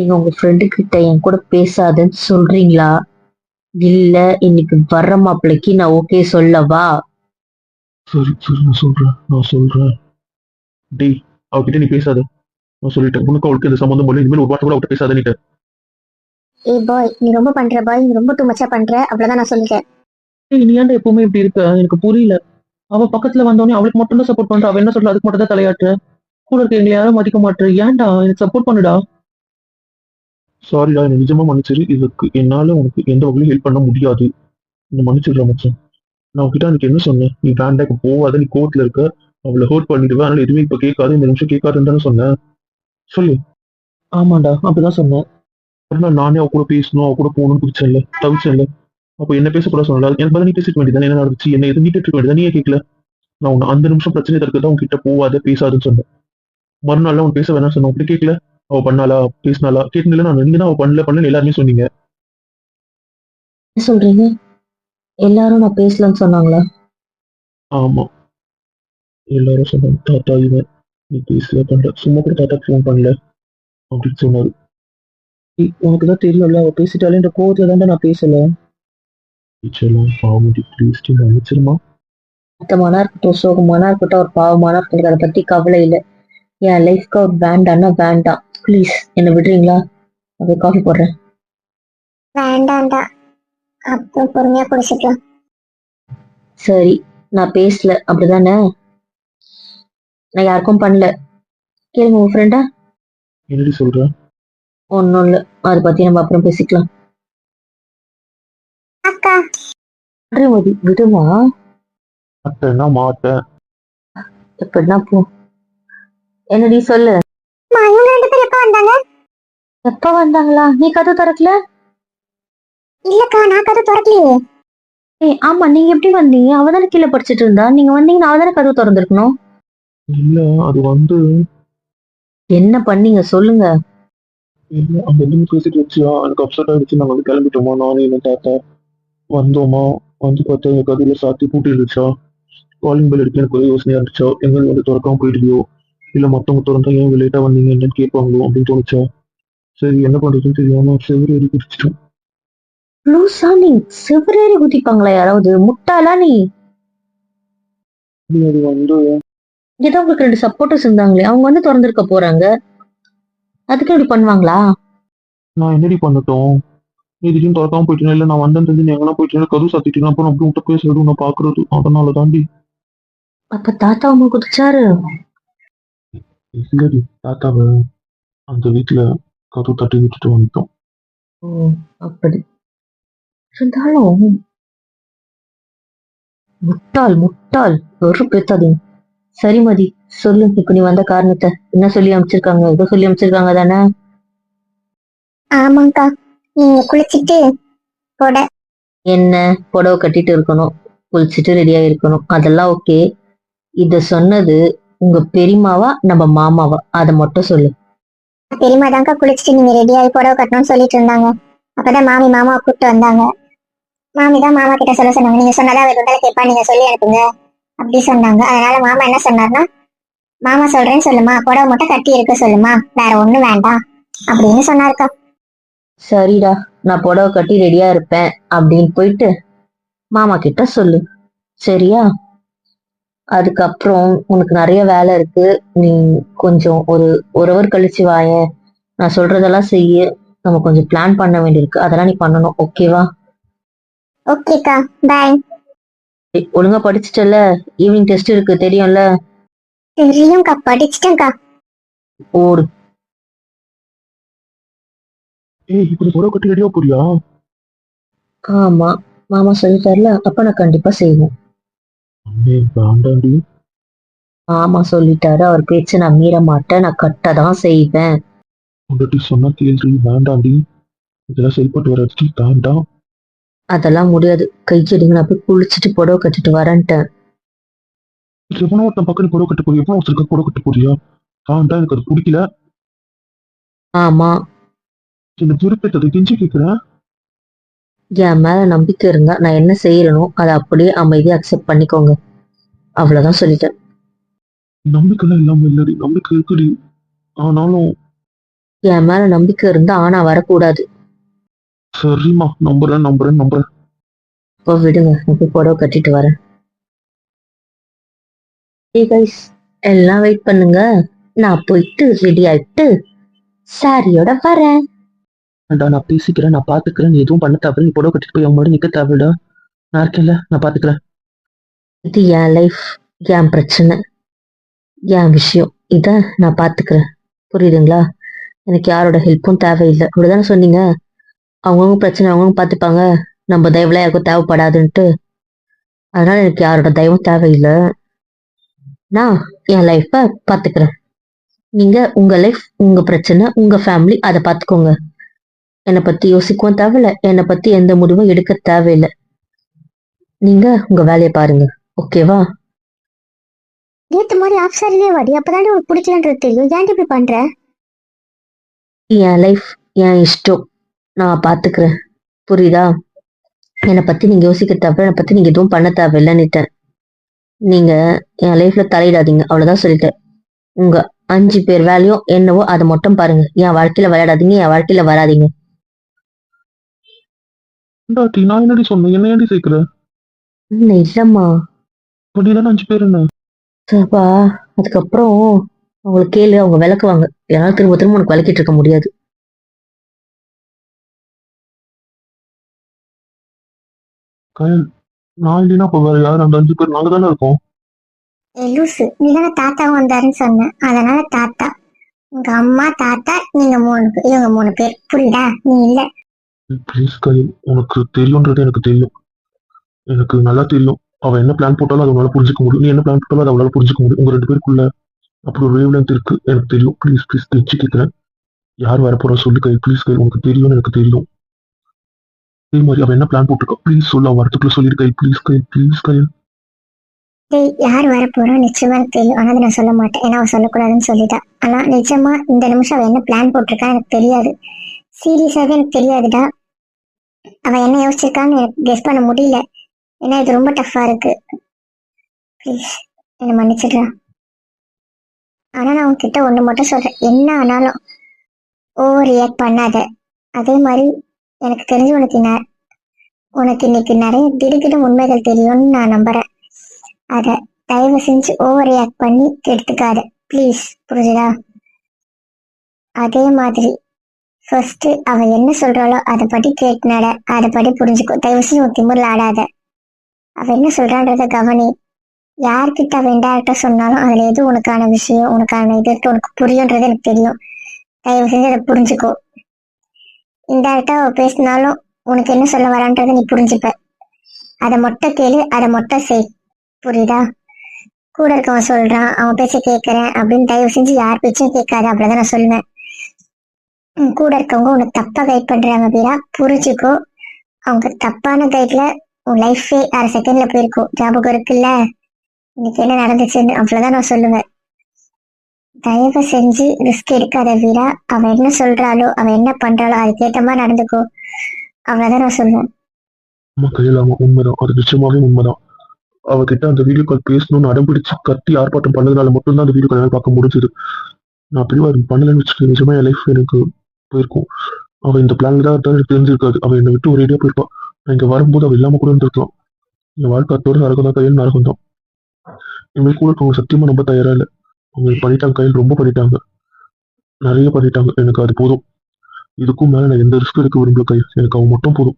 நீங்க உங்க ஃப்ரெண்டு கிட்ட என் கூட பேசாதன்னு சொல்றீங்களா? இல்ல இன்னைக்கு வர்ற மாப்பிள்ளைக்கு நான் ஓகே சொல்லவா? சரி சரி நான் சொல்றேன் நான் சொல்றேன். டேய் அவகிட்ட நீ பேசாத. நான் சொல்லிட்டேன் உனக்கு அவளுக்கு இந்த சம்மந்தம் போல இனிமேல் ஒரு வார்த்தை கூட அவட்ட பேசாதன்னுட்டேன் ஏய் பாய் நீ ரொம்ப பண்ற பாய் நீ ரொம்ப டூ மச்சா பண்ற. அவ்வளவுதான் நான் சொல்லிட்டேன். ஏய், நீ ஏன்டா எப்பவுமே இப்படி இருக்க? எனக்கு புரியல. அவ பக்கத்துல வந்தோடனே அவளுக்கு மட்டும் தான் சப்போர்ட் பண்ற. அவ என்ன சொல்ற? அதுக்கு மட்டும் தான் தலையாட்டுற கூட இருக்க எங்களை யாரும் மதிக்க மாட்டேற. ஏன்டா? எனக்கு சப்போர்ட் பண்ணுடா. சாரிடா என்ன நிஜமா மன்னிச்சிரு. இதுக்கு என்னால உனக்கு எந்த வகையிலும் ஹெல்ப் பண்ண முடியாது. என்ன மன்னிச்சிடுற மச்சான். நான் உன்கிட்ட அன்னைக்கு என்ன சொன்னேன்? நீ வேண்டாக்கு போகாத நீ கோர்ட்ல இருக்க. அவளை ஹர்ட் பண்ணிடுவேன் அதனால எதுவுமே இப்ப கேட்காது. இந்த நிமிஷம் கேட்காதுன்னு தானே சொன்னேன். சொல்லு. ஆமாண்டா அப்படிதான் சொன்னேன். மறுநாள் நானே அவ கூட பேசணும் அவ கூட போகணும்னு பிடிச்சல தவிச்சல அப்போ என்ன பேசக்கூட சொன்னல எனக்கு பதில் நீ பேசிக்க வேண்டியதானே என்ன நடந்துச்சு? என்ன எது நீட்டு இருக்க வேண்டியதா நீயே கேட்கல? நான் உன்னை அந்த நிமிஷம் பிரச்சனை தடுக்க தான் உன்கிட்ட போவாத பேசாதுன்னு சொன்னேன். மறுநாள் உன் பேச வேணாம் சொன்னேன். அப்படி கேட்கல? அவ பண்ணாளா? பேசினாலா கேட்கல நான் நீங்க தான் அவ பண்ணல பண்ணல எல்லாருமே சொன்னீங்க. என்ன சொல்றீங்க? எல்லாரும் நான் பேசலன்னு சொன்னாங்களா? ஆமா. எல்லாரும் சொன்னாங்க தாத்தா இவன் நீ பேசல பண்ணல. சும்மா கூட தாத்தா ஃபோன் பண்ணல அப்படின்னு சொன்னாரு. உனக்கு தான் தெரியல அவ பேசிட்டாலே இந்த கோவத்துல தான்டா நான் பேசல. டீச்சர்லாம் பாவண்டி ப்ளீஸ் நினைச்சிருமா மொத்தமானா இருக்கட்டும் சோகமானா இருக்கட்டும் ஒரு பாவமானா இருக்கட்டும் அதை பத்தி கவலை இல்லை. என் லைஃப்க்கு அவர் வேண்டாம்னா வேண்டாம். ப்ளீஸ் என்னை விடுறீங்களா? அப்படியே காஃபி போடுறேன். வேண்டாம்டா. அப்புறம் பொறுமையா குடிச்சுக்கலாம். சரி நான் பேசல. அப்படிதானே? நான் யாருக்கும் பண்ணல. கேளுங்க உங்க ஃப்ரெண்டா என்னடி சொல்ற? ஒன்றும் இல்லை. அதை பத்தி நம்ம அப்புறம் பேசிக்கலாம். அக்கா. மதி விடுமா? மாட்டேன்னா மாட்டேன் எப்படின்னா போ. என்னடி சொல்லு? அம்மா, இவங்க ரெண்டு பேரும் எப்ப வந்தாங்க? எப்ப வந்தாங்களா? நீ கதை திறக்கல? இல்லக்கா நான் கதை திறக்கலையே. ஏய் ஆமா நீங்க எப்படி வந்தீங்க அவ தானே கீழே படிச்சிட்டு இருந்தா. நீங்க வந்தீங்கன்னா அவ தானே கதவு திறந்திருக்கணும். இல்ல அது வந்து என்ன பண்ணீங்க? சொல்லுங்க. இல்ல அந்த லிங்க் பேசிட்டு வச்சியா எனக்கு அப்செட் ஆயிடுச்சு. நாங்க வந்து கிளம்பிட்டோமா? நானும் என் தாத்தா வந்தோமா? வந்து பார்த்தா எங்க கதையில சாத்தி பூட்டி இருந்துச்சா காலிங் பெல் அடிக்க எனக்கு ஒரே யோசனையா இருந்துச்சா? எங்க வந்து திறக்காம போயிடுவியோ? இல்ல மத்தவங்க திறந்தா ஏன் லேட்டா வந்தீங்க? என்னன்னு கேட்பாங்களோ அப்படின்னு தோணுச்சா? சரி என்ன பண்றதுன்னு தெரியாம செவ்வறு ஏறி குடிச்சிட்டோம் லூசா நீ செவரேறி குதிப்பாங்களா யாராவது? முட்டாளா நீ? அது வந்து ஏதோ உங்களுக்கு ரெண்டு சப்போர்ட்டர்ஸ் இருந்தாங்களே அவங்க வந்து திறந்திருக்க போறாங்க. அதுக்கு இப்படி பண்ணுவாங்களா? நான் என்னடி பண்ணட்டும்? நீ திடீர்னு திறக்காம போயிட்டேன் இல்ல நான் வந்தேன் தெரிஞ்சு நீ எங்கன்னா போயிட்டேன் கதவு சாத்திட்டேன் அப்புறம் அப்படி உன்ட்ட பேசுறது உன்னை பாக்குறது அதனால தாண்டி அப்ப தாத்தா உங்க குதிச்சாரு. இல்லடி தாத்தாவை அந்த வீட்டுல கதவு தட்டி விட்டுட்டு வந்துட்டோம். ஓ அப்படி. இருந்தாலும் முட்டாள் முட்டாள். ஒரு பேத்தாதீங்க சரி மதி. சொல்லு. இப்ப நீ வந்த காரணத்தை. என்ன சொல்லி அமைச்சிருக்காங்க ஏதோ சொல்லி அமைச்சிருக்காங்க தானே? ஆமாக்கா நீங்க குளிச்சிட்டு போட. என்ன? புடவை கட்டிட்டு இருக்கணும். குளிச்சுட்டு ரெடியா இருக்கணும். அதெல்லாம் ஓகே இத சொன்னது உங்க பெரியமாவா நம்ம மாமாவா? அதை மட்டும் சொல்லு. பெரியமா தான்க்கா குளிச்சுட்டு நீங்க ரெடி ஆகி புடவை கட்டணும்னு சொல்லிட்டு இருந்தாங்க. அப்பதான் மாமி மாமாவை கூப்பிட்டு வந்தாங்க. மாமி தான் மாமா கிட்ட சொல்ல சொன்னாங்க. நீங்க சொன்னதா அவர் உடலை கேட்பா நீங்க சொல்லி அனுப்புங்க. அப்படி சொன்னாங்க. அதனால மாமா என்ன சொன்னார்னா மாமா சொல்றேன்னு சொல்லுமா. புடவை மட்டும் கட்டி இருக்க சொல்லுமா. வேற ஒண்ணும் வேண்டாம். அப்படின்னு சொன்னாருக்கா. சரிடா. நான் புடவை கட்டி ரெடியா இருப்பேன். அப்படின்னு போயிட்டு மாமா கிட்ட சொல்லு. சரியா? அதுக்கப்புறம் உனக்கு நிறைய வேலை இருக்கு. நீ கொஞ்சம் ஒரு ஒரு ஹவர் கழிச்சு வாயேன். நான் சொல்றதெல்லாம் செய்ய. நம்ம கொஞ்சம் பிளான் பண்ண வேண்டியிருக்கு. அதெல்லாம் நீ பண்ணணும். ஓகேவா ஓகேக்கா பாய் ஒழுங்கா படிச்சிட்டல ஈவினிங் டெஸ்ட் இருக்கு. தெரியும்ல? தெரியும்க்கா. படிச்சிட்டேன்க்கா. ஓடு. ஏய் இப்படி புடவை கட்டி ரெடியா போறியா? ஆமா. மாமா சொல்லிட்டார்ல. அப்ப நான் கண்டிப்பா செய்வேன். வேண்டாண்டி மாமா சொல்லிட்டாரு. அவர் பேச்சு நான் மீற மாட்டேன். நான் கட்ட தான் செய்வேன். உங்கள்கிட்ட சொன்னா கேள்வி வேண்டாண்டி இதெல்லாம் செயல்பட்டு வராது வேண்டாம் அதெல்லாம் முடியாது. கையெடுங்க நான் போய் குளிச்சுட்டு புடவை கட்டிட்டு வரேன்ட்டேன். எவனோ ஒருத்தன் பக்கம் புடவை கட்ட போறியா? எவனோ ஒருத்தருக்கு புடவை கட்ட போறியா? வேண்டாம் எனக்கு அது பிடிக்கல. ஆமா. இந்த விருப்பத்தை கெஞ்சி கேட்கிறேன் என் மேல நம்பிக்கை இருந்தா நான் என்ன செய்யறனோ அதை அப்படியே அமைதியா அக்செப்ட் பண்ணிக்கோங்க. அவ்வளவுதான் சொல்லிட்டேன். நம்பிக்கைலாம் இல்லாம இல்லடி நம்பிக்கை இருக்குடி. ஆனாலும் என் மேல நம்பிக்கை இருந்தா ஆனா வரக்கூடாது. சரிம்மா நம்புறேன் நம்புறேன் நம்புறேன். இப்போ விடுங்க போய் புடவை கட்டிட்டு வரேன். ஏ கைஸ் எல்லாம் வெயிட் பண்ணுங்க. நான் போயிட்டு ரெடி ஆயிட்டு சாரியோட வரேன். ஏன்டா நான் பேசிக்கிறேன் நான் பாத்துக்கிறேன். நீ எதுவும் பண்ண தேவை நீ புடவை கட்டிட்டு போய் அவங்க முன்னாடி நிக்க தேவைடா நான் இருக்கேன்ல நான் பாத்துக்கிறேன். இது என் லைஃப் என் பிரச்சனை என் விஷயம். இத நான் பாத்துக்கிறேன். புரியுதுங்களா? எனக்கு யாரோட ஹெல்ப்பும் தேவையில்லை. அப்படிதானே சொன்னீங்க? அவங்கவுங்க பிரச்சனை அவங்கவுங்க பார்த்துப்பாங்க நம்ம தயவுல யாருக்கும் தேவைப்படாதுன்ட்டு. அதனால எனக்கு யாரோட தயவும் தேவையில்லை. நான் என் லைஃப்பை பார்த்துக்கிறேன் நீங்க உங்க லைஃப் உங்க பிரச்சனை உங்க ஃபேமிலி அதை பார்த்துக்கோங்க என்னை பத்தி யோசிக்கவும் தேவையில்ல. என்னை பத்தி எந்த முடிவும் எடுக்க தேவையில்லை. நீங்க உங்க வேலையை பாருங்க. ஓகேவா நேத்து மாதிரி ஆஃப் சாரிலே வாடி அப்பதானே உனக்கு பிடிக்கலன்றது தெரியும். ஏன் இப்படி பண்ற? என் லைஃப் என் இஷ்டம். நான் பாத்துக்கிறேன். புரியுதா? என்னை பத்தி நீங்க யோசிக்க தேவை என்னை பத்தி நீங்க எதுவும் பண்ண தேவையில்லைன்னுட்டேன் நீங்க என் லைஃப்ல தலையிடாதீங்க. அவ்வளவுதான் சொல்லிட்டேன். உங்க அஞ்சு பேர் வேலையும் என்னவோ அதை மட்டும் பாருங்க. என் வாழ்க்கையில விளையாடாதீங்க. என் வாழ்க்கையில வராதீங்க. டாட்டி நான் என்னடி சொன்னேன்? என்ன ஏன்டி சேர்க்கிற? இன்னும் இல்லம்மா. அப்படிதான் அஞ்சு பேர் என்ன? சரிப்பா அதுக்கப்புறம் அவங்களுக்கு கேளு அவங்க விளக்குவாங்க. என்னால திரும்ப திரும்ப உனக்கு விளக்கிட்டு இருக்க முடியாது. கயல் நான் இல்லைன்னா அப்ப வேற யார் அந்த அஞ்சு பேர் நாங்க தானே இருக்கோம்? ஏய் லூசு நீ தானே தாத்தாவும் வந்தாருன்னு சொன்ன. அதனால தாத்தா. உங்க அம்மா தாத்தா நீங்க மூணு பேர் இவங்க மூணு பேர். புரியுதா? நீ இல்ல. ப்ளீஸ் கயல் உனக்கு தெரியும்ன்றது எனக்கு தெரியும். எனக்கு நல்லா தெரியும். அவள் என்ன பிளான் போட்டாலும் அது உங்களால் புரிஞ்சுக்க முடியும். நீ என்ன பிளான் போட்டாலும் அதை அவளால் புரிஞ்சுக்க முடியும். உங்க ரெண்டு பேருக்குள்ள அப்படி ஒரு வேவ் லென்த் இருக்கு. எனக்கு தெரியும். ப்ளீஸ் ப்ளீஸ் தெரிஞ்சு கேட்குறேன் யார் வரப்போறா சொல்லு கயல் ப்ளீஸ் கயல் உனக்கு தெரியும்னு எனக்கு தெரியும். அதே மாதிரி அவள் என்ன பிளான் போட்டிருக்கா? ப்ளீஸ் சொல்லு அவள் வரத்துக்குள்ள சொல்லிடு கயல் ப்ளீஸ் கயல் ப்ளீஸ் கயல் யார் வர போறோம் நிச்சயமா தெரியும். ஆனா நான் சொல்ல மாட்டேன். ஏன்னா அவ சொல்லக்கூடாதுன்னு சொல்லிட்டா. ஆனா நிச்சயமா இந்த நிமிஷம் அவன் என்ன பிளான் போட்டிருக்கா எனக்கு தெரியாது. சீரியஸாவே எனக்கு தெரியாதுடா. அவ என்ன யோசிச்சிருக்கான்னு எனக்கு கெஸ் பண்ண முடியல. ஏன்னா இது ரொம்ப டஃப்பா இருக்கு. ப்ளீஸ் என்னை மன்னிச்சிடுறா. ஆனால் நான் உன்கிட்ட ஒண்ணு மட்டும் சொல்றேன். என்ன ஆனாலும் ஓவர் ரியாக்ட் பண்ணாத. அதே மாதிரி எனக்கு தெரிஞ்சு உனக்கு ந- உனக்கு இன்னைக்கு நிறைய திடுக்கிட்டு உண்மைகள் தெரியும்னு நான் நம்புறேன். அத தயவு செஞ்சு ஓவர் ரியாக்ட் பண்ணி கெடுத்துக்காத. ப்ளீஸ் புரிஞ்சுதா? அதே மாதிரி ஃபர்ஸ்ட் அவ என்ன சொல்றாளோ அதை படி கேட்டு அதை படி புரிஞ்சுக்கோ. தயவு செஞ்சு உன் திமிர்ல ஆடாத. அவ என்ன சொல்றான்றத கவனி. யார்கிட்ட அவ இன்டெரக்டா சொன்னாலும் அதுல எது உனக்கான விஷயம் உனக்கான இது உனக்கு புரியுன்றது எனக்கு தெரியும். தயவு செஞ்சு அதை புரிஞ்சுக்கோ. இன்டெரக்டா அவ பேசினாலும் உனக்கு என்ன சொல்ல வரான்றதை நீ புரிஞ்சுப்ப. அதை மொட்டை கேளு அதை மொட்டை செய். புரியுதா? கூட இருக்கவன் சொல்றான் அவன் பேச்ச கேட்கறேன் அப்படின்னு தயவு செஞ்சு யார் பேச்சும் கேட்காத அப்படிதான் நான் சொல்லுவேன். கூட இருக்கவங்க உனக்கு தப்பா கைட் பண்றாங்க அப்படின்னா புரிஞ்சுக்கோ. அவங்க தப்பான கைட்ல உன் லைஃபே அரை செகண்ட்ல போயிருக்கும். ஞாபகம் இருக்குல்ல? இன்னைக்கு என்ன நடந்துச்சுன்னு அவ்வளவுதான் நான் சொல்லுவேன். தயவு செஞ்சு ரிஸ்க் எடுக்காத வீரா. அவ என்ன சொல்றாளோ அவ என்ன பண்றாளோ அதுக்கேத்த மாதிரி நடந்துக்கோ. அவ்வளவுதான் நான் சொல்லுவேன். ஆமா கையில் ஆமா உண்மைதான். அது நிச்சயமாவே உண்மைதான். அவகிட்ட அந்த வீடியோ கால் பேசணும்னு அடம்பிடிச்சு கத்தி ஆர்ப்பாட்டம் பண்ணதுனால மட்டும்தான் அந்த வீடியோ கால் பார்க்க முடிஞ்சது. நான் பிரிவா பண்ணலன்னு வச்சுக்கேன் நிஜமா என் லைஃப் எனக்கு போயிருக்கும். அவள் இந்த பிளான்ல தான் இருக்கான்னு எனக்கு தெரிஞ்சிருக்காது. அவள் என்னை விட்டு ஒரேடியா போயிருப்பா. நான் இங்க வரும்போது அவ இல்லாம கூட இருந்திருக்கலாம். என் வாழ்க்கை அத்தோட நரகம் தான் கையில் நரகம் தான். இனிமேல் கூட இருக்கவங்க சத்தியமா நம்ப தயாரா இல்லை. அவங்க பண்ணிட்டாங்க கையில் ரொம்ப பண்ணிட்டாங்க. நிறைய பண்ணிட்டாங்க. எனக்கு அது போதும். இதுக்கும் மேல நான் எந்த ரிஸ்க் எடுக்க விரும்பல கையில். எனக்கு அவன் மட்டும் போதும்.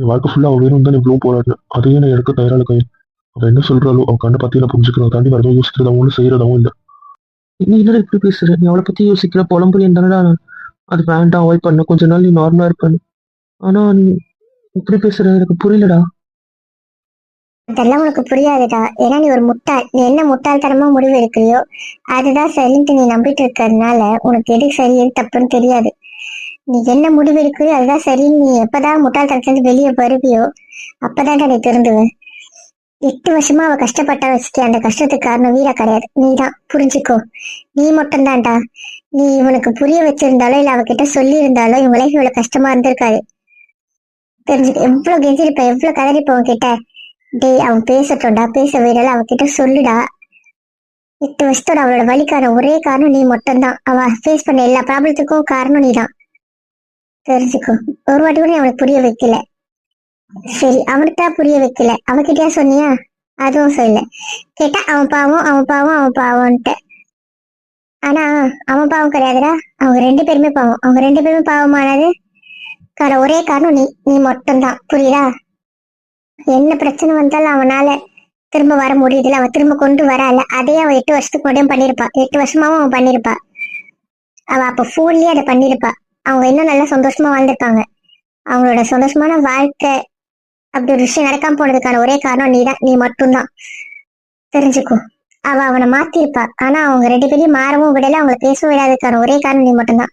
என் வாழ்க்கை ஃபுல்லா அவ வேணும் தான் இவ்வளவு போராடினேன். அதையே நான் எடுக்க தயாரால கையில். அவள் என்ன சொல்றாலோ அவ கண்ணை பத்தி நான் புரிஞ்சுக்கிறோம் தாண்டி வரதும் யோசிக்கிறதாவும் இல்லை செய்யறதாவும் இல்லை. நீ என்னடா இப்படி பேசுற? நீ அவளை பத்தி யோசிக்கிற? புலம்புறேன் தானடா நான் அது வேண்டாம் அவாய்ட் பண்ண. கொஞ்ச நாள் நீ நார்மலா இருப்பேன் ஆனா நீ இப்படி பேசுற எனக்கு புரியலடா. அதெல்லாம் உனக்கு புரியாதுடா. ஏன்னா நீ ஒரு முட்டாள் நீ என்ன முட்டாள்தனமா முடிவு எடுக்கிறியோ அதுதான் சரின்ட்டு நீ நம்பிட்டு இருக்கிறதுனால உனக்கு எது சரி எது தப்புன்னு தெரியாது. நீ என்ன முடிவு எடுக்கிறியோ அதுதான் சரின்னு நீ எப்பதான் முட்டாள்தனத்துல வெளியே வருவியோ அப்பதான்டா நீ திருந்துவேன் எட்டு வருஷமா அவ கஷ்டப்பட்டா வச்சுட்டு அந்த கஷ்டத்துக்கு காரணம் வீரா கிடையாது. நீதான். புரிஞ்சுக்கோ. நீ மட்டும்தான்டா. நீ இவனுக்கு புரிய வச்சிருந்தாலோ இல்ல அவகிட்ட சொல்லி இருந்தாலோ இவங்க லைஃப் இவ்வளவு கஷ்டமா இருந்திருக்காது. தெரிஞ்சுக்க எவ்வளவு கெஞ்சிருப்ப எவ்வளவு கதறிப்ப உன்கிட்ட டேய் அவன் பேசட்டோம்டா பேச விடல அவகிட்ட சொல்லுடா. எட்டு வருஷத்தோட அவளோட வழிக்கான ஒரே காரணம் நீ மட்டும்தான். அவ ஃபேஸ் பண்ண எல்லா ப்ராப்ளத்துக்கும் காரணம் நீதான். தெரிஞ்சுக்கோ. ஒரு வாட்டி கூட அவனுக்கு புரிய வைக்கல. சரி அவனுக்கு தான் புரிய வைக்கல. அவகிட்டயா சொன்னியா? அதுவும் சொல்லல. கேட்டா அவன் பாவம் அவன் பாவம் அவன் பாவம்ன்ட்டு. ஆனா அவன் பாவம் கிடையாதுடா. அவங்க ரெண்டு பேருமே பாவம். அவங்க ரெண்டு பேருமே பாவமானது. கார ஒரே காரணம் நீ நீ மட்டும்தான். புரியுதா? என்ன பிரச்சனை வந்தாலும் அவனால திரும்ப வர முடியுதுல அவன் திரும்ப கொண்டு வரல அதே அவன் எட்டு வருஷத்துக்கு உடனே பண்ணிருப்பா. எட்டு வருஷமாவும் அவன் பண்ணிருப்பா. அவ அப்ப ஃபோன்லயே அதை பண்ணிருப்பா. அவங்க இன்னும் நல்லா சந்தோஷமா வாழ்ந்திருப்பாங்க. அவங்களோட சந்தோஷமான வாழ்க்கை அப்படி ஒரு விஷயம் நடக்காம போனதுக்கான ஒரே காரணம் நீதான். நீ மட்டும்தான். தெரிஞ்சுக்கோ. அவ அவனை மாத்திருப்பா ஆனா அவங்க ரெண்டு பேரையும் மாறவும் விடல. அவங்கள பேசவும் விடாததுக்கான ஒரே காரணம் நீ மட்டும்தான்.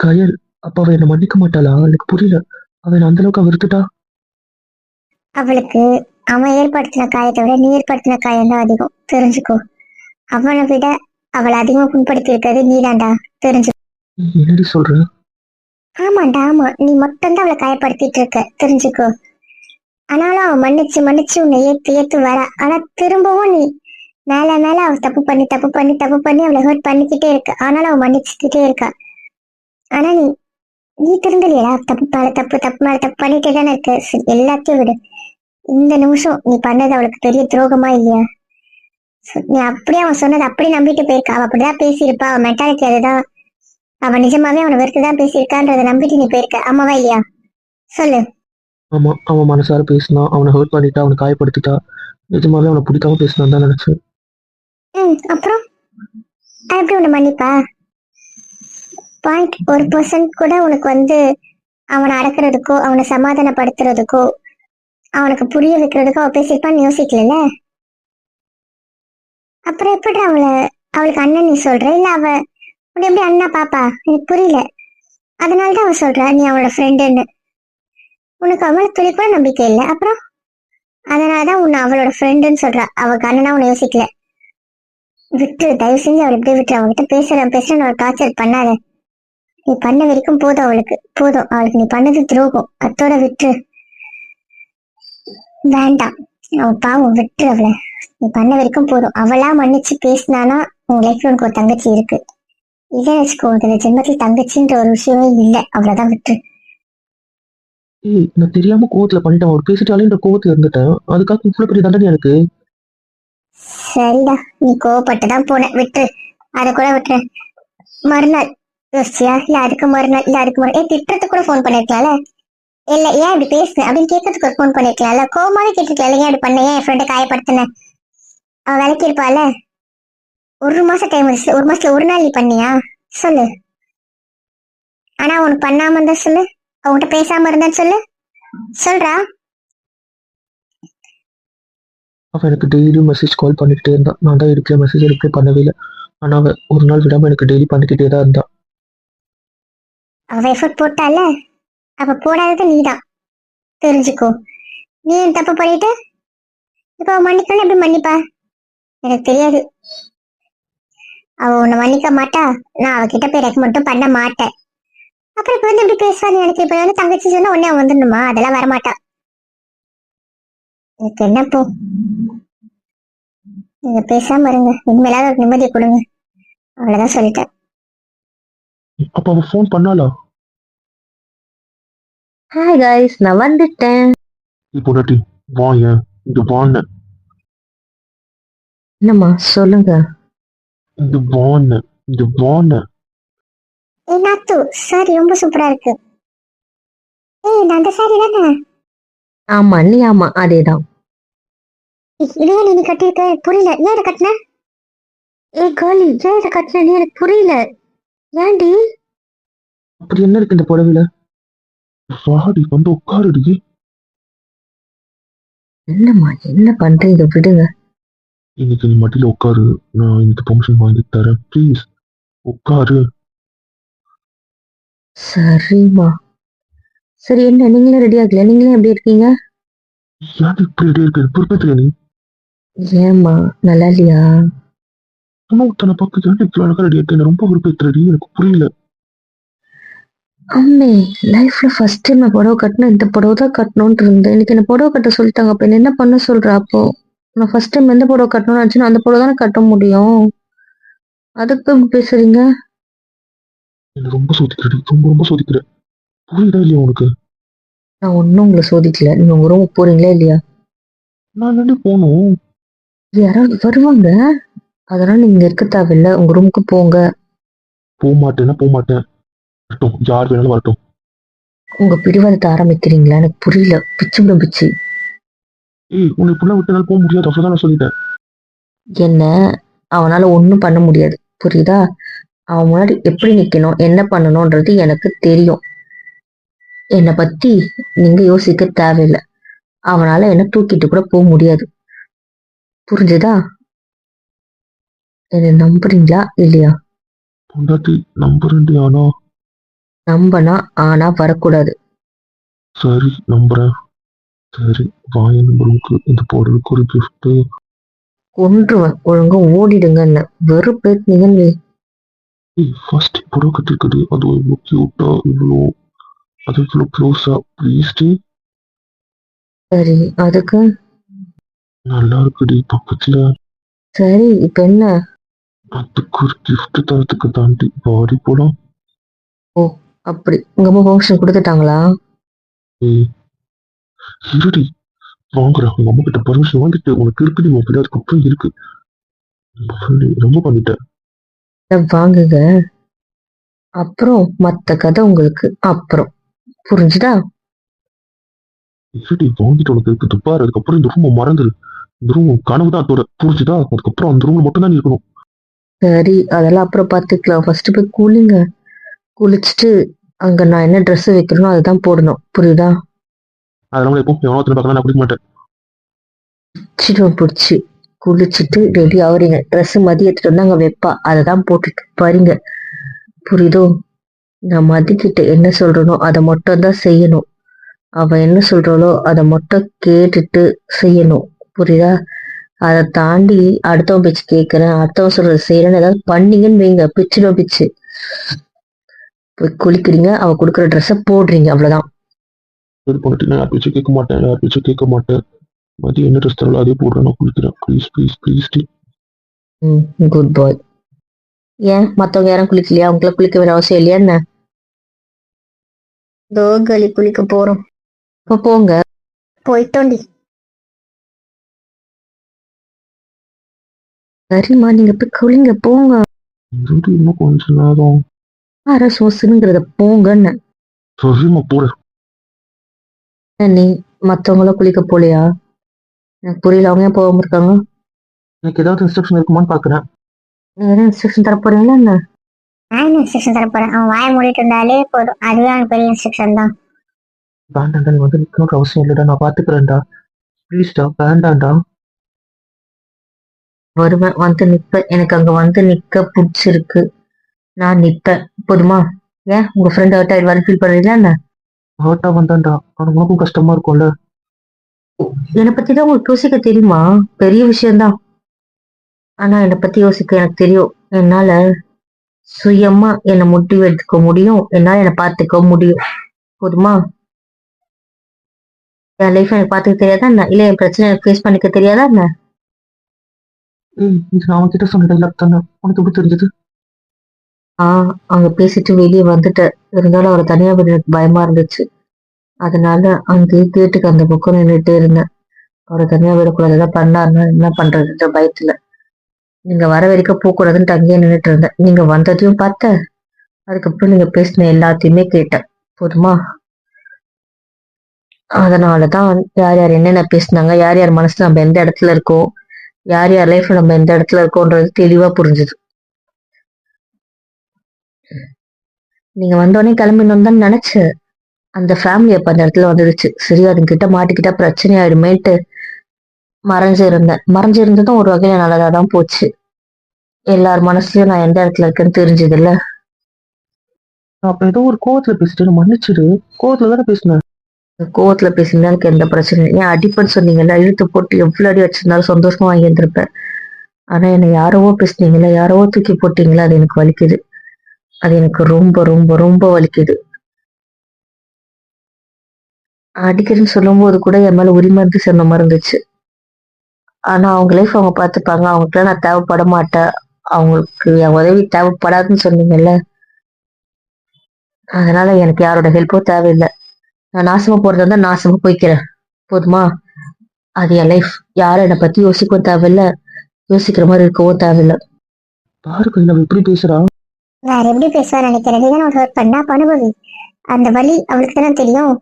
கயல் அப்ப அவ என்ன மன்னிக்க மாட்டாளா? எனக்கு புரியல. அவன் அந்த அளவுக்கு வெறுத்துட்டா? அவளுக்கு அவன் ஏற்படுத்தின காயத்தை விட நீ ஏற்படுத்தின காயம் தான் அதிகம். தெரிஞ்சுக்கோ. அவனை விட அவளை அதிகமா புண்படுத்தி இருக்கிறது நீதான்டா. தெரிஞ்சு என்னடி சொல்ற? ஆமாண்டா ஆமா. நீ மட்டும்தான் அவளை காயப்படுத்திட்டு இருக்க. தெரிஞ்சுக்கோ. ஆனாலும் அவன் மன்னிச்சு மன்னிச்சு உன்னை ஏத்து ஏத்து வர. ஆனா திரும்பவும் நீ மேல மேல அவ தப்பு பண்ணி தப்பு பண்ணி தப்பு பண்ணி அவளை ஹர்ட் பண்ணிக்கிட்டே இருக்க. ஆனாலும் அவன் மன்னிச்சுக்கிட்டே இருக்கா. ஆனா நீ நீ திருந்தலையா தப்பு மேல தப்பு தப்பு மேல தப்பு பண்ணிட்டே தானே இருக்க. சரி, எல்லாத்தையும் விடு. இந்த நிமிஷம் நீ பண்ணது அவளுக்கு பெரிய துரோகமா இல்லையா? நீ அப்படியே அவன் சொன்னது அப்படியே நம்பிட்டு போயிருக்கா. அவ அப்படிதான் பேசியிருப்பா. அவன் மென்டாலிட்டி அதுதான். அவன் நிஜமாவே அவனை வெறுத்துதான் பேசியிருக்கான்றதை நம்பிட்டு நீ போயிருக்க. ஆமாவா இல்லையா? சொல்லு. ஆமா அவன் மனசார பேசினா அவனை ஹர்ட் பண்ணிட்டா அவனை காயப்படுத்திட்டா. நிஜமாவே அவனை பிடிக்காம பேசினான் தான் நினைச்சேன். ம் அப்புறம்? எப்படி உன்னை மன்னிப்பா? பாயிண்ட் ஒரு பர்சன் கூட உனக்கு வந்து அவனை அடக்குறதுக்கோ அவனை சமாதானப்படுத்துறதுக்கோ அவனுக்கு புரிய வைக்கிறதுக்கோ அவள் பேசியிருப்பான்னு யோசிக்கல அப்புறம் எப்படி அவளை அவளுக்கு அண்ணன் நீ சொல்ற? இல்ல அவ உன்னை எப்படி அண்ணா பாப்பா? எனக்கு புரியல. அதனால தான் அவ சொல்றா நீ அவளோட ஃப்ரெண்டுன்னு உனக்கு அவளை துளி கூட நம்பிக்கை இல்லை. அப்புறம்? அதனாலதான் உன்னை அவளோட ஃப்ரெண்டுன்னு சொல்றா. அவ கண்ணனா உன்னை யோசிக்கல. விட்டு தயவு செஞ்சு அவள் இப்படியே விட்டு அவகிட்ட பேசுற பேசுறேன் அவள் டார்ச்சர் பண்ணாத. நீ பண்ண வரைக்கும் போதும் அவளுக்கு. போதும். அவளுக்கு நீ பண்ணது துரோகம். அத்தோட விட்டு வேண்டாம். அவ பாவம். விட்டு அவளை. நீ பண்ண வரைக்கும் போதும். அவளா மன்னிச்சு பேசினானா உன் லைஃப்ல உனக்கு ஒரு தங்கச்சி இருக்கு. இதை வச்சுக்கோ இந்த ஜென்மத்தில் தங்கச்சின்ற ஒரு விஷயமே இல்லை. அவ்வளவுதான். விட்டு ஏய் நான் தெரியாம கோவத்துல பண்ணிட்டேன். அவர் பேசிட்டாலே இந்த கோவத்துல இருந்துட்டேன். அதுக்காக இவ்வளவு பெரிய தண்டனை எனக்கு? சரிடா நீ கோவப்பட்டுதான் போன. விட்டு அத கூட விட்டுரு. மறுநாள் யோசிச்சியா? இல்ல அதுக்கு மறுநாள் இல்ல அதுக்கு மறுநாள். ஏ திட்டத்துக்கு கூட ஃபோன் பண்ணிருக்கலாம்ல? இல்ல ஏன் இப்படி பேசுன? அப்படின்னு கேட்கறதுக்கு ஒரு ஃபோன் பண்ணிருக்கலாம்ல? கோவமாவே கேட்டிருக்கலாம்ல? ஏன் இப்படி பண்ண? ஏன் என் ஃப்ரெண்டை காயப்படுத்தின? அவ விளக்கி இருப்பால? ஒரு மாசம் டைம் இருந்துச்சு. ஒரு மாசத்துல ஒரு நாள் நீ பண்ணியா? சொல்லு. ஆனா உனக்கு பண்ணாம இருந்தா சொல்லு. அவன்கிட்ட பேசாம இருந்தா சொல்லு. சொல்றா. அவன் எனக்கு டெய்லியும் மெசேஜ் கால் பண்ணிக்கிட்டே இருந்தான். நான் தான் எடுக்கல மெசேஜ் ரிப்ளை பண்ணவே இல்லை. ஆனா அவன் ஒரு நாள் விடாம எனக்கு டெய்லி பண்ணிக்கிட்டே தான் இருந்தான். அவ எஃபர்ட் போட்டால அப்ப போடாதது நீதான். தெரிஞ்சுக்கோ. நீ ஏன் தப்பு பண்ணிட்டு? இப்ப அவ மன்னிக்கணும் எப்படி மன்னிப்பா? எனக்கு தெரியாது. அவ உன்னை மன்னிக்க மாட்டா. நான் அவகிட்ட போய் ரெக்கமெண்டும் பண்ண மாட்டேன். அப்புறம் இப்ப வந்து எப்படி பேசுவான்னு எனக்கு இப்ப வந்து தங்கச்சி சொன்னா உடனே அவன் வந்துடணுமா? அதெல்லாம் வரமாட்டா. எனக்கு என்ன போ? நீங்க பேசாம இருங்க. இனிமேலாவது ஒரு நிம்மதியை கொடுங்க. அவ்வளவுதான் சொல்லிட்டேன். அப்ப அவ ஃபோன் பண்ணாளா? ஹாய் கைஸ் நான் வந்துட்டேன். இப்போ டாட்டி வா ஏன் இது வான்னு என்னம்மா சொல்லுங்க. இது வான்னு இது வான்னு ஏ நாத்து சாரி ரொம்ப சூப்பரா இருக்கு. ஏய் நான் அந்த சாரி தானே? ஆமா நீ ஆமா அதேதான். இதே நீ கட்டியிருக்க? எனக்கு புரியல. ஏன் இதை கட்டின? ஏ காலி ஏன் இதை கட்டின? நீ எனக்கு புரியல. ஏன்டி? அப்படி என்ன இருக்கு இந்த புடவையில? வாடி வந்து உட்காருடி. என்னம்மா என்ன பண்றீங்க? விடுங்க. இன்னைக்கு நீ மடியில உட்காரு. நான் இன்னைக்கு பெர்மிஷன் வாங்கி தரேன். ப்ளீஸ் உட்காரு. சரிம்மா. சரி என்ன நீங்களும் ரெடி ஆகல நீங்களும் எப்படி இருக்கீங்க? ஏன் இப்படி ரெடி இருக்கு? பொறுப்பேற்றுக்க நீ ஏம்மா நல்லா இல்லையா? சும்மா தன்னை பார்க்க அழகா ரெடி இருக்கு ரொம்ப பொறுப்பேற்றுறடி எனக்கு புரியல. அம்மே லைஃப்ல ஃபர்ஸ்ட் டைம் நான் புடவை கட்டணும் இந்த புடவை தான் கட்டணும்னு இருந்தேன். இன்னைக்கு என்ன புடவை கட்ட சொல்லிட்டாங்க. அப்ப என்ன பண்ண சொல்ற அப்போ? நான் ஃபர்ஸ்ட் டைம் எந்த புடவை கட்டணும்னு நினச்சுன்னா அந்த புடவை தானே கட்ட முடியும். அதுக்கு பேசுறீங்க? என்ன ரொம்ப சோதிக்கிறடி ரொம்ப ரொம்ப சோதிக்கிற. புரியுதா இல்லையா உனக்கு? நான் ஒன்றும் உங்களை சோதிக்கல. நீங்க உங்க ரூமுக்கு போறீங்களா இல்லையா? நான் தாண்டி போகணும் யாராவது வருவாங்க? அதனால நீங்க இருக்க தேவையில்ல. உங்க ரூமுக்கு போங்க. போக மாட்டேன்னா போக மாட்டேன் வரட்டும். யார் வேணாலும் வரட்டும். உங்க பிடிவாதத்தை ஆரம்பிக்கிறீங்களா? எனக்கு புரியல. பிச்சு விடும் பிச்சு. ஏய் உன்னை இப்படிலாம் விட்டனால போக முடியாது. அவ்வளோதான் நான் சொல்லிட்டேன். என்ன? அவனால ஒன்றும் பண்ண முடியாது. புரியுதா? அவன் முன்னாடி எப்படி நிக்கணும் என்ன பண்ணணும்ன்றது எனக்கு தெரியும். என்னை பத்தி நீங்க யோசிக்க தேவையில்லை. அவனால என்ன தூக்கிட்டு கூட போக முடியாது. புரிஞ்சுதா? என்ன நம்புறீங்களா இல்லையா? பொண்டாட்டி நம்புறேன்டி ஆனா. நம்பனா ஆனா வரக்கூடாது. சரி நம்புறேன். சரி வாயன் நம்பருக்கு இந்த போடுறதுக்கு ஒரு gift. கொன்றுவேன் ஒழுங்கா ஓடிடுங்கன்னு. வெறுப்பேத்தீங்கன்னு ஏய் ஃபர்ஸ்ட் புடவை கட்டிருக்குது அது இவ்வளோ க்யூட்டா இவ்வளோ அது இவ்வளோ க்ளோஸா ப்ளீஸ் சரி அதுக்கு நல்லா இருக்குடி பக்கத்துல சரி இப்ப என்ன அதுக்கு ஒரு gift தரத்துக்கு தாண்டி பாடி போலாம் அப்படி உங்க அம்மா ஃபங்க்ஷன் கொடுத்துட்டாங்களா ஏய் இருடி வாங்குறேன் உங்க அம்மா கிட்ட பர்மிஷன் வாங்கிட்டு உனக்கு இருக்குடி உன் அதுக்கப்புறம் இருக்கு ரொம்ப பண்ணிட்டேன் வாங்குங்க. அப்புறம் மத்த கதை உங்களுக்கு அப்புறம். புரிஞ்சுதா? இருடி வாங்கிட்டு உனக்கு இருக்கு துப்பாரு அதுக்கப்புறம் இந்த ரூமை மறந்துரு. இந்த ரூம் கனவு தான் அதோட. புரிஞ்சுதா? அதுக்கப்புறம் அந்த ரூம்ல மட்டும் தான் நீ இருக்கணும். சரி அதெல்லாம் அப்புறம் பார்த்துக்கலாம். ஃபர்ஸ்ட் போய் குளிங்க. குளிச்சுட்டு அங்க நான் என்ன Dress வைக்கிறேனோ அதுதான் போடணும். புரியுதா? அதெல்லாம் எப்போ ஒருத்தனை பார்க்கலாம் நான் குடிக்க மாட்டேன். பிடிச்சி. குளிச்சுட்டு ரெடி ஆகுறீங்க. ட்ரெஸ் மதிய வந்து அங்க வைப்பா. அதை தான் போட்டுட்டு பாருங்க புரியுதோ? நான் மதிக்கிட்ட என்ன சொல்றனோ அதை மட்டும் தான் செய்யணும். அவ என்ன சொல்றாளோ அதை மட்டும் கேட்டுட்டு செய்யணும். புரியுதா? அதை தாண்டி அடுத்தவன் பேச்சு கேட்கறேன். அடுத்தவன் சொல்றது செய்யறேன்னு ஏதாவது பண்ணீங்கன்னு வைங்க. பிச்சுடும் பிச்சு. போய் குளிக்கிறீங்க. அவ கொடுக்குற ட்ரெஸ்ஸை போடுறீங்க. அவ்வளவுதான். கேட்க மாட்டேன். யார் பிச்சு கேட்க மாட்டேன். மதியம் என்ன ட்ரெஸ் தரல அதே போடுறேன் நான் குளிக்கிறேன் please please please hmm good boy ஏன்? மத்தவங்க யாரும் குளிக்கலையா? அவங்கள குளிக்க வேற அவசியம் இல்லையா என்ன? தோ கலி குளிக்க போறோம். அப்ப போங்க. போயிட்டோண்டி சரிம்மா நீங்க போய் குளிங்க போங்க. இருடி இன்னும் கொஞ்ச நேரம்? அரை சோசுங்கிறத போங்கன்னு சரிம்மா போறேன். என்ன நீ மத்தவங்களும் குளிக்க போலையா? எனக்கு புரியல. அவங்க ஏன் போகாம இருக்காங்க? எனக்கு ஏதாவது இன்ஸ்ட்ரக்ஷன் இருக்குமான்னு பாக்குறேன். நீங்க எதுவும் இன்ஸ்ட்ரக்ஷன் தர போறீங்களா என்ன? நான் இன்ஸ்ட்ரக்ஷன் தர போறேன்? அவன் வாயை மூடிட்டு இருந்தாலே போதும். அதுவே அவனுக்கு பெரிய இன்ஸ்ட்ரக்ஷன் தான். வேண்டாண்டா நீ வந்து நிக்கணும்னு அவசியம் இல்லடா. நான் பாத்துக்கிறேன்டா. ப்ளீஸ்டா வேண்டாண்டா. வருவேன். வந்து நிப்பேன் எனக்கு அங்க வந்து நிக்க பிடிச்சிருக்கு. நான் நிப்பேன். போதுமா? ஏன்? உங்க ஃப்ரெண்ட் ஹர்ட் ஆயிடுவாரு ஃபீல் பண்றீங்களா என்ன? ஹர்ட்டா வந்தான்டா உனக்கும் கஷ்டமா இருக்கும்ல. என்னை பத்தி தான் உங்களுக்கு யோசிக்க தெரியுமா? பெரிய விஷயம்தான். ஆனா என்னை பத்தி யோசிக்க எனக்கு தெரியும். என்னால சுயமா என்னை முடிவு எடுத்துக்க முடியும். என்னால என்னை பார்த்துக்க முடியும். போதுமா? என் லைஃப் எனக்கு பார்த்துக்க தெரியாதா என்ன? இல்ல என் பிரச்சனை எனக்கு ஃபேஸ் பண்ணிக்க தெரியாதா என்ன? ஏய் இது நான் அவன்கிட்ட சொன்ன டைலாக் தானே. உனக்கு எப்படி தெரிஞ்சது? ஆஹ் அங்க பேசிட்டு வெளியே வந்துட்டேன். இருந்தாலும் அவரை தனியா விட எனக்கு பயமா இருந்துச்சு. அதனால அங்கேயே கேட்டுக்கு அந்த பக்கம் நின்றுட்டே இருந்தேன். அவரை தனியா விடக்கூடாது ஏதாவது பண்ணாருன்னா என்ன பண்றதுன்ற பயத்துல. நீங்க வர வரைக்கும் போகக்கூடாதுன்னு தங்கியே அங்கேயே நின்றுட்டு இருந்தேன். நீங்க வந்ததையும் பார்த்தேன். அதுக்கப்புறம் நீங்க பேசின எல்லாத்தையுமே கேட்டேன். போதுமா? அதனாலதான் யார் யார் என்னென்ன பேசினாங்க யார் யார் மனசுல நம்ம எந்த இடத்துல இருக்கோம் யார் யார் லைஃப்ல நம்ம எந்த இடத்துல இருக்கோன்றது தெளிவா புரிஞ்சுது. நீங்க வந்தோடனே கிளம்பினோம் தான் நினைச்சேன். அந்த ஃபேமிலி அப்ப அந்த இடத்துல வந்துடுச்சு சரி அதுங்கிட்ட மாட்டிக்கிட்டா பிரச்சனை ஆயிடுமேட்டு மறைஞ்சு இருந்தேன் மறைஞ்சு இருந்ததும் ஒரு வகையில நல்லதா தான் போச்சு. எல்லார் மனசுலயும் நான் எந்த இடத்துல இருக்கேன்னு தெரிஞ்சது இல்ல நான் அப்ப ஏதோ ஒரு கோவத்துல பேசிட்டேன். மன்னிச்சிடு. கோவத்துல தானே பேசினேன். கோவத்துல பேசியிருந்தா எனக்கு எந்த பிரச்சனையும் இல்லை. ஏன் அடிப்பன்னு சொன்னீங்கல்ல? இழுத்து போட்டு எவ்வளவு அடி வச்சிருந்தாலும் சந்தோஷமா வாங்கி இருந்திருப்பேன் ஆனா என்னை யாரவோ பேசுனீங்களா யாரவோ தூக்கி போட்டீங்களா? அது எனக்கு வலிக்குது. அது எனக்கு ரொம்ப ரொம்ப ரொம்ப வலிக்குது. அடிக்கிறேன்னு சொல்லும்போது கூட என் மேல உரிமை இருந்து சொன்ன மாதிரி இருந்துச்சு. ஆனா அவங்க லைஃப் அவங்க பார்த்துப்பாங்க அவங்களுக்குலாம் நான் தேவைப்பட மாட்டேன். அவங்களுக்கு என் உதவி தேவைப்படாதுன்னு சொன்னீங்கல்ல? அதனால எனக்கு யாரோட ஹெல்ப்பும் தேவையில்லை. நான் நாசமா போறதா இருந்தா நாசமா போய்க்கிறேன். போதுமா? அது என் லைஃப் யாரும் என்னை பத்தி யோசிக்கவும் தேவையில்ல. யோசிக்கிற மாதிரி இருக்கவும் தேவையில்ல. பாரு கை நம்ம இப்படி பேசுறா. வேற எப்படி பேசுவா நினைக்கிறேன். நீதான் ஒரு ஹர்ட் பண்ணா அனுபவி அந்த வலி அவளுக்கு தானே தெரியும்.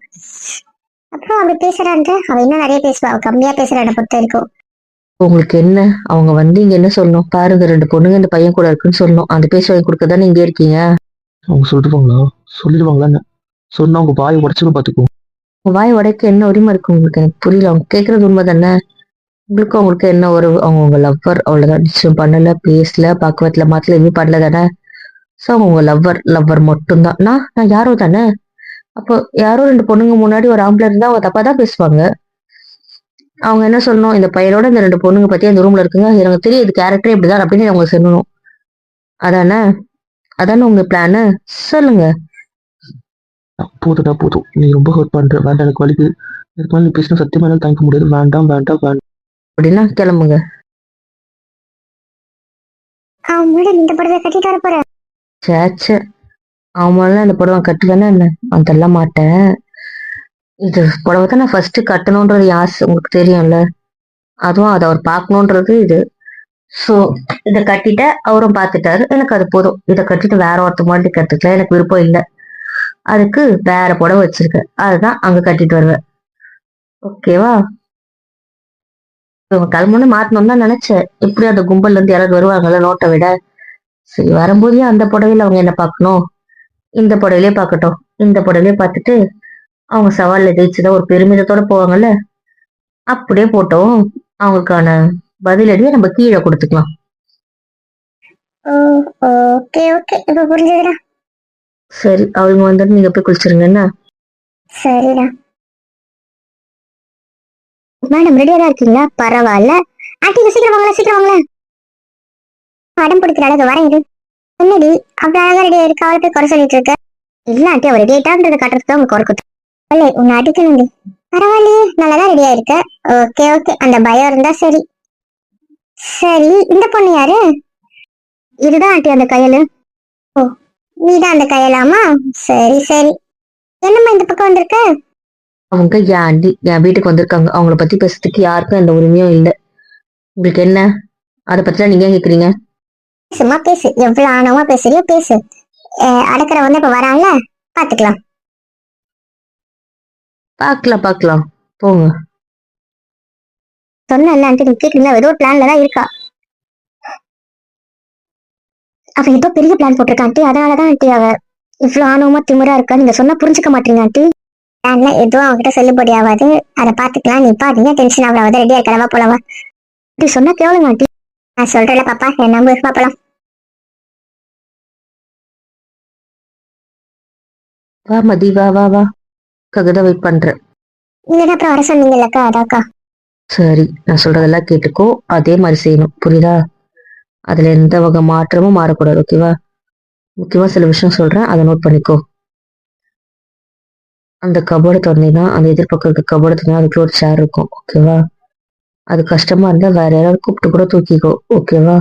அப்புறம் அப்படி பேசுறான்ற அவ இன்னும் நிறைய பேசுவா. அவ கம்மியா பேசுறான பொறுத்த வரைக்கும். உங்களுக்கு என்ன? அவங்க வந்து இங்க என்ன சொல்லணும்? பாருங்க ரெண்டு பொண்ணுங்க இந்த பையன் கூட இருக்குன்னு சொல்லணும். அந்த பேசி வாங்கி கொடுக்க தானே இங்க இருக்கீங்க? அவங்க சொல்லிடுவாங்களா? சொல்லிடுவாங்களான்னு சொன்னா அவங்க வாயை உடச்சிடும் பாத்துக்கோ உங்க வாய் உடைக்க என்ன உரிமை இருக்கு உங்களுக்கு? எனக்கு புரியல. அவங்க கேக்குறது உண்மை தானே உங்களுக்கு அவங்களுக்கு என்ன ஒரு அவங்க உங்க லவ்வர் அவ்வளவுதான். நிச்சயம் பண்ணல பேசல பக்குவத்துல மாத்தல எதுவுமே பண்ணல தானே? ஸோ அவங்க உங்க லவ்வர் லவ்வர் மட்டும்தான். நான் நான் யாரோ தானே? அப்போ யாரோ ரெண்டு பொண்ணுங்க முன்னாடி ஒரு ஆம்பளை இருந்தா அவங்க தப்பா தான் பேசுவாங்க. அவங்க என்ன சொல்லணும்? இந்த பையனோட இந்த ரெண்டு பொண்ணுங்க பத்தி அந்த ரூம்ல இருக்குங்க. எனக்கு தெரியும். இது கேரக்டரே இப்படிதான் அப்படின்னு அவங்க சொல்லணும். அதானே? அதானே உங்க பிளானு சொல்லுங்க. போதுடா போதும். நீ ரொம்ப ஹர்ட் பண்ற. வேண்டாம் எனக்கு வலிக்கு இதுக்கு மேலே நீ பேசினா சத்தியமா என்னால தாங்கிக்க முடியாது. வேண்டாம் வேண்டாம் வேண்டாம். அப்படின்னா கிளம்புங்க. அவன் முன்னாடி இந்த படத்தை கட்டிட்டு வர போற சேச்சே அவமெல்லாம் இந்த புடவை கட்டுவேன்னா என்ன? அதெல்லாம் மாட்டேன். இது புடவை தான் நான் ஃபர்ஸ்ட் கட்டணுன்றது ஆசை உங்களுக்கு தெரியும்ல. அதுவும் அதை அவர் பார்க்கணுன்றது இது. ஸோ இதை கட்டிட்ட அவரும் பார்த்துட்டாரு. எனக்கு அது போதும். இதை கட்டிட்டு வேற ஒருத்த மாதிரி கற்றுக்கல எனக்கு விருப்பம் இல்லை. அதுக்கு வேற புடவை வச்சிருக்கேன். அதுதான் அங்கே கட்டிட்டு வருவேன். ஓகேவா இவங்க கிளம்புன்னு மாற்றணும் தான் நினைச்சேன். எப்படி அந்த கும்பல்ல இருந்து யாராவது வருவாங்கல்ல நோட்டை விட. சரி வரும்போதே அந்த புடவையில அவங்க என்ன பார்க்கணும்? இந்த புடவையிலே பார்க்கட்டும். இந்த புடவையிலே பார்த்துட்டு அவங்க சவால்ல ஜெயிச்சுதான் ஒரு பெருமிதத்தோட போவாங்கல்ல? அப்படியே போட்டோம். அவங்களுக்கான பதிலடியை நம்ம கீழே கொடுத்துக்கலாம். ஓகே ஓகே இப்ப புரிஞ்சதுடா. சரி அவங்க வந்துட்டு நீங்க போய் குளிச்சிருங்க என்ன? சரிடா. மேடம் ரெடியா இருக்கீங்களா? பரவாயில்ல. ஆண்டி இங்க சீக்கிரம் வாங்களேன் சீக்கிரம் வாங்களேன். அடம் பிடிக்கிற அழகு வரேன் என்னடி அப்படி அழகா ரெடியா இருக்கு அவளை போய் குறை சொல்லிட்டு இருக்க? இல்ல ஆண்டி அவ ரெடி ஆயிட்டான்றத காட்டுறதுக்கு அவங்க குறை குத்து. இல்லை உன்னை அடிக்கணும்டி. பரவாயில்லையே நல்லாதான் ரெடியா இருக்க ஓகே ஓகே அந்த பயம் இருந்தா சரி. சரி இந்த பொண்ணு யாரு? இதுதான் ஆண்டி அந்த கையலு. ஓ நீதான் அந்த கையலாமா? சரி சரி. என்னம்மா இந்த பக்கம் வந்திருக்க? அவங்க என் ஆண்டி என் வீட்டுக்கு வந்திருக்காங்க. அவங்கள பத்தி பேசுறதுக்கு யாருக்கும் எந்த உரிமையும் இல்லை. உங்களுக்கு என்ன? அதை பத்திலாம் நீங்க ஏன் கேக்குறீங்க? சும்மா பேசு. எவ்வளவு ஆணவமா பேசுறியோ பேசு. அடக்குற வந்து இப்ப வரான்ல பாத்துக்கலாம். பார்க்கலாம் பார்க்கலாம் போங்க. சொன்னல ஆண்டி நீ கேக்குறீங்களா ஏதோ பிளான்ல தான் இருக்கா? அவ ஏதோ பெரிய பிளான் போட்டிருக்கா ஆண்டி அதனாலதான் ஆண்டி அவ இவ்வளவு ஆணவமா திமிரா இருக்கா. நீங்க சொன்னா புரிஞ்சுக்க மாட்டீங்க ஆண்டி பிளான்ல எதுவும் அவகிட்ட செல்லுபடி ஆகாது அதை பாத்துக்கலாம். நீ பாத்தீங்க டென்ஷன் ஆகாத ரெடியா இருக்கலவா போலவா. இப்படி சொன்னா கேளுங்க ஆண்டி நான் சொல்றேன்ல பாப்பா. என் நம்பர் பாப்பலாம் வா மதி வா வா வா. தான் வெயிட் பண்றேன். நீங்க தான் அப்புறம் வர சொன்னீங்கல்லக்கா அதாக்கா. சரி நான் சொல்றதெல்லாம் கேட்டுக்கோ. அதே மாதிரி செய்யணும். புரியுதா? அதுல எந்த வகை மாற்றமும் மாறக்கூடாது ஓகேவா முக்கியமா சில விஷயம் சொல்றேன். அதை நோட் பண்ணிக்கோ. அந்த கபோர்டு திறந்தீங்கன்னா அந்த எதிர்பக்கம் இருக்க கபோர்டு திறந்தா அதுக்குள்ள ஒரு சேர் இருக்கும் ஓகேவா அது கஷ்டமா இருந்தா வேற யாராவது கூப்பிட்டு கூட தூக்கிக்கோ ஓகேவா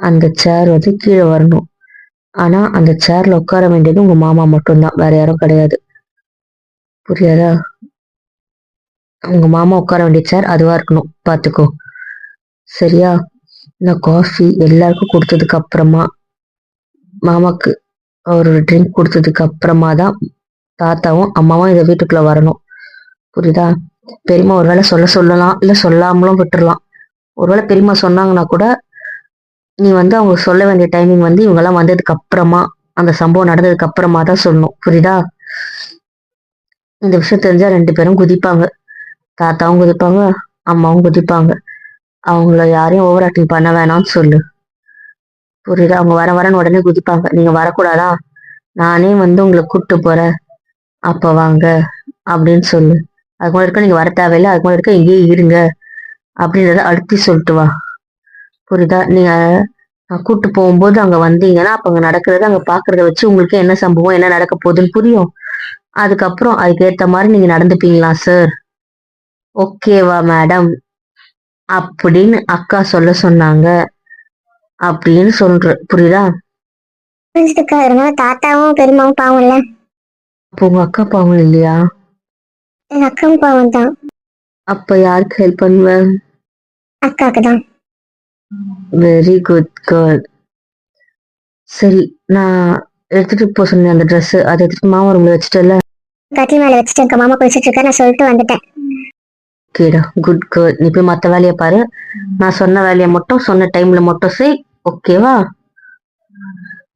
அந்த சேர் வந்து கீழே வரணும். ஆனா அந்த சேர்ல உட்கார வேண்டியது உங்க மாமா மட்டும்தான். வேற யாரும் கிடையாது. புரியாதா? உங்க மாமா உட்கார வேண்டிய சேர் அதுவா இருக்கணும். பாத்துக்கோ. சரியா? நான் காஃபி எல்லாருக்கும் கொடுத்ததுக்கு அப்புறமா மாமாக்கு ஒரு ட்ரிங்க் கொடுத்ததுக்கு அப்புறமா தான் தாத்தாவும் அம்மாவும் இதை வீட்டுக்குள்ள வரணும். புரியுதா? பெரியம்மா ஒருவேளை சொல்ல சொல்லலாம் இல்ல சொல்லாமலும் விட்டுறலாம். ஒருவேளை பெரியம்மா சொன்னாங்கன்னா கூட நீ வந்து அவங்க சொல்ல வேண்டிய டைமிங் வந்து இவங்கெல்லாம் வந்ததுக்கு அப்புறமா அந்த சம்பவம் நடந்ததுக்கு அப்புறமா தான் சொல்லணும். புரியுதா? இந்த விஷயம் தெரிஞ்சா ரெண்டு பேரும் குதிப்பாங்க. தாத்தாவும் குதிப்பாங்க அம்மாவும் குதிப்பாங்க. அவங்கள யாரையும் ஓவர் ஆக்டிங் பண்ண வேணாம்னு சொல்லு. புரியுதா? அவங்க வர வரன்னு உடனே குதிப்பாங்க. நீங்க வரக்கூடாதா? நானே வந்து உங்களை கூப்பிட்டு போறேன். அப்ப வாங்க. அப்படின்னு சொல்லு. அதுக்கு முன்னாடி இருக்க நீங்க வர தேவையில்லை. அதுக்கு முன்னாடி இருக்க இங்கேயே இருங்க. அப்படின்றத அழுத்தி சொல்லிட்டு வா. புரியுதா நீங்க கூட்டு போகும்போது அங்க வந்தீங்கன்னா அப்ப அங்க நடக்கிறத அங்க பாக்குறத வச்சு உங்களுக்கு என்ன சம்பவம் என்ன நடக்க போகுதுன்னு புரியும். அதுக்கப்புறம் அதுக்கு ஏத்த மாதிரி நீங்க நடந்துப்பீங்களா சார் ஓகேவா மேடம் அப்படின்னு அக்கா சொல்ல சொன்னாங்க. அப்படின்னு சொல்ற புரியுதா? புரிஞ்சுதுக்கா. அதனால தாத்தாவும் பெரியமாவும் பாவம் இல்ல. அப்போ உங்க அக்கா பாவம் இல்லையா? எங்க அக்காவும் பாவம் தான் அப்ப யாருக்கு ஹெல்ப் பண்ணுவ? அக்காக்கு தான் வெரி குட் கேர்ள் சரி நான் எடுத்துட்டு போ சொன்னேன் அந்த Dress அதை எடுத்துட்டு மாமா ரூம்ல வச்சுட்டல கட்டில் மேல வச்சுட்டு எங்க மாமா குளிச்சிட்டு இருக்கா நான் சொல்லிட்டு வந்துட்டேன். ஓகேடா குட் கேர்ள் நீ போய் மத்த வேலையை பாரு. நான் சொன்ன வேலையை மட்டும் சொன்ன டைம்ல மட்டும் செய். ஓகேவா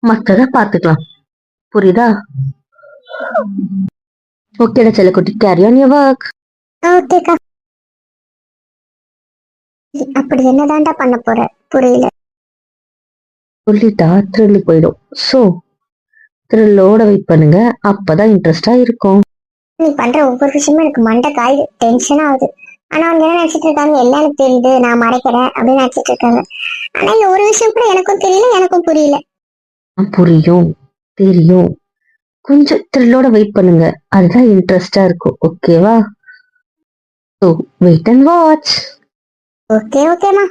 மத்தத பாத்துக்கலாம் புரியுதா? ஓகேடா செல்லக்குட்டி கேரி ஆன் யுவர் ஒர்க் ஓகேக்கா அப்படி என்னதான்டா பண்ண போற? புரியல. சொல்லிட்டா த்ரில்லு போயிடும். ஸோ த்ரில்லோட வெயிட் பண்ணுங்க. அப்பதான் இன்ட்ரெஸ்டா இருக்கும். நீ பண்ற ஒவ்வொரு விஷயமும் எனக்கு மண்டை காயுது டென்ஷன் ஆகுது. ஆனா அவங்க என்ன நினைச்சிட்டு இருக்காங்க? எல்லாம் எனக்கு தெரியுது நான் மறைக்கிறேன் அப்படின்னு நினைச்சிட்டு இருக்காங்க. ஆனா இந்த ஒரு விஷயம் கூட எனக்கும் தெரியல எனக்கும் புரியல. புரியும். தெரியும். கொஞ்சம் த்ரில்லோட வெயிட் பண்ணுங்க. அதுதான் இன்ட்ரெஸ்டா இருக்கும். ஓகேவா so wait and watch okay ஓகேமா